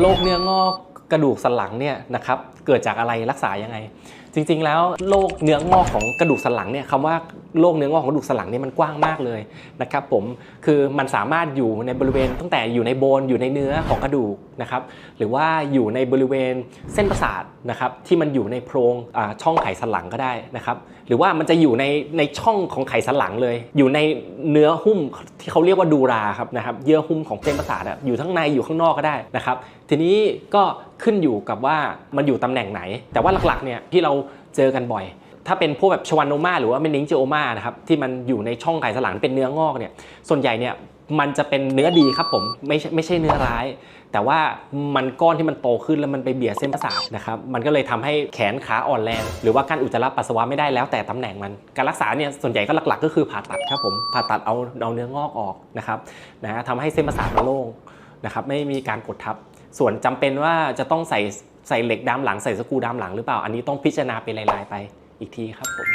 โรคเนื้องอกกระดูกสันหลังเนี่ยนะครับเกิดจากอะไรรักษายังไง จริงๆ แล้วโรคเนื้องอกของกระดูกสันหลังเนี่ยคำว่าโรคเนื้องอกของกระดูกสันหลังเนี่ยมันกว้างมากเลยนะครับผมคือมันสามารถอยู่ในบริเวณตั้งแต่อยู่ในโบนอยู่ในเนื้อของกระดูกนะครับหรือว่าอยู่ในบริเวณเส้นประสาทนะครับที่มันอยู่ในโพรงช่องไขสันหลังก็ได้นะครับหรือว่ามันจะอยู่ในในช่องของไขสันหลังเลย อยู่ในเนื้อหุ้มที่เขาเรียกว่าดูราครับนะครับเยื่อหุ้มของเส้นประสาทอยู่ทั้งในอยู่ข้างนอกก็ได้นะครับทีนี้ก็ขึ้นอยู่กับว่ามันอยู่ตำแหน่งไหน แต่ว่าหลักๆเนี่ยที่เรา เจอกันบ่อย ถ้าเป็นพวกแบบชวานโนมาหรือว่าเมนิงเจโอมานะครับที่มันอยู่ในช่องไขสันหลังเป็นเนื้องอกเนี่ยส่วนใหญ่เนี่ยมันจะเป็นเนื้อดีครับผมไม่ใช่ไม่ใช่เนื้อร้าย แต่ว่ามันก้อนที่มันโตขึ้นแล้วมันไปเบียดเส้นประสาทนะครับมันก็เลยทำให้แขนขาอ่อนแรง หรือว่าการอุจจาระปัสสาวะไม่ได้แล้วแต่ตำแหน่งมัน การรักษาเนี่ยส่วนใหญ่ก็หลักๆ ก็คือผ่าตัดครับผมผ่าตัดเอาเอาเนื้องอกออกนะครับนะทำให้เส้นประสาทมันโล่งนะครับไม่มีการกดทับ ส่วนจำเป็นว่าจะต้องใส่ ใส่เหล็กดามหลังใส่สกูดามหลังหรือเปล่า อันนี้ต้องพิจารณาเป็นรายๆไปอีกทีครับผม